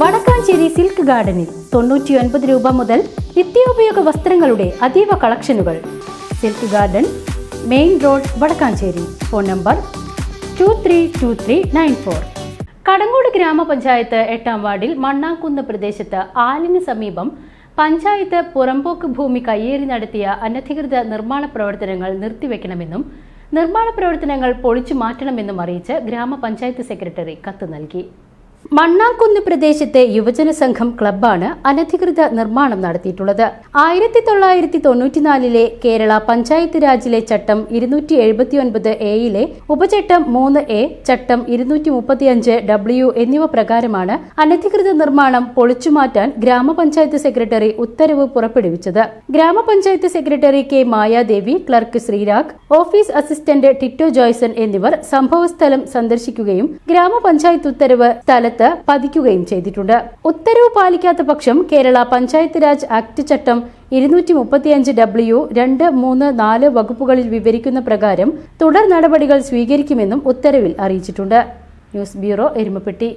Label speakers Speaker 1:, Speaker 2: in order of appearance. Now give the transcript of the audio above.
Speaker 1: Vadakkanchery silk ഗാർഡനിൽ തൊണ്ണൂറ്റിയൊൻപത് രൂപ മുതൽ നിത്യോപയോഗ വസ്ത്രങ്ങളുടെ അതീവ കളക്ഷനുകൾ. Silk garden main road Vadakkanchery. Phone number two three two three nine four. Kadangode ഗ്രാമപഞ്ചായത്ത് എട്ടാം വാർഡിൽ മണ്ണാക്കുന്ന് പ്രദേശത്ത് ആലിന് സമീപം പഞ്ചായത്ത് പുറമ്പോക്ക് ഭൂമി കയ്യേറി നടത്തിയ അനധികൃത നിർമ്മാണ പ്രവർത്തനങ്ങൾ നിർത്തിവെക്കണമെന്നും നിർമ്മാണ പ്രവർത്തനങ്ങൾ പൊളിച്ചു മാറ്റണമെന്നും അറിയിച്ച് ഗ്രാമപഞ്ചായത്ത് സെക്രട്ടറി കത്ത് നൽകി. മണ്ണാംകുന്ന് പ്രദേശത്തെ യുവജന സംഘം ക്ലബ്ബാണ് അനധികൃത നിർമ്മാണം നടത്തിയിട്ടുള്ളത്. ആയിരത്തി തൊള്ളായിരത്തി തൊണ്ണൂറ്റിനാലിലെ കേരള പഞ്ചായത്ത് രാജിലെ ചട്ടം ഇരുന്നൂറ്റി എഴുപത്തിയൊൻപത് എയിലെ ഉപചട്ടം മൂന്ന് എ ചട്ടം ഇരുന്നൂറ്റി മുപ്പത്തിയഞ്ച് ഡബ്ല്യു എന്നിവ പ്രകാരമാണ് അനധികൃത നിർമ്മാണം പൊളിച്ചുമാറ്റാൻ ഗ്രാമപഞ്ചായത്ത് സെക്രട്ടറി ഉത്തരവ് പുറപ്പെടുവിച്ചത്. ഗ്രാമപഞ്ചായത്ത് secretary K Mayadevi clerk Sreerag office assistant Tito Joyson എന്നിവർ സംഭവസ്ഥലം സന്ദർശിക്കുകയും ഗ്രാമപഞ്ചായത്ത് ഉത്തരവ് സ്ഥലത്ത് പതിക്കുകയും ചെയ്തിട്ടുണ്ട്. ഉത്തരവ് പാലിക്കാത്ത പക്ഷം കേരള പഞ്ചായത്ത് രാജ് ആക്ട് ചട്ടം ഇരുന്നൂറ്റി മുപ്പത്തിയഞ്ച് ഡബ്ല്യു രണ്ട് മൂന്ന് നാല് വകുപ്പുകളിൽ വിവരിക്കുന്ന പ്രകാരം തുടർ നടപടികൾ സ്വീകരിക്കുമെന്നും ഉത്തരവിൽ അറിയിച്ചിട്ടുണ്ട്. News bureau Erumapetty.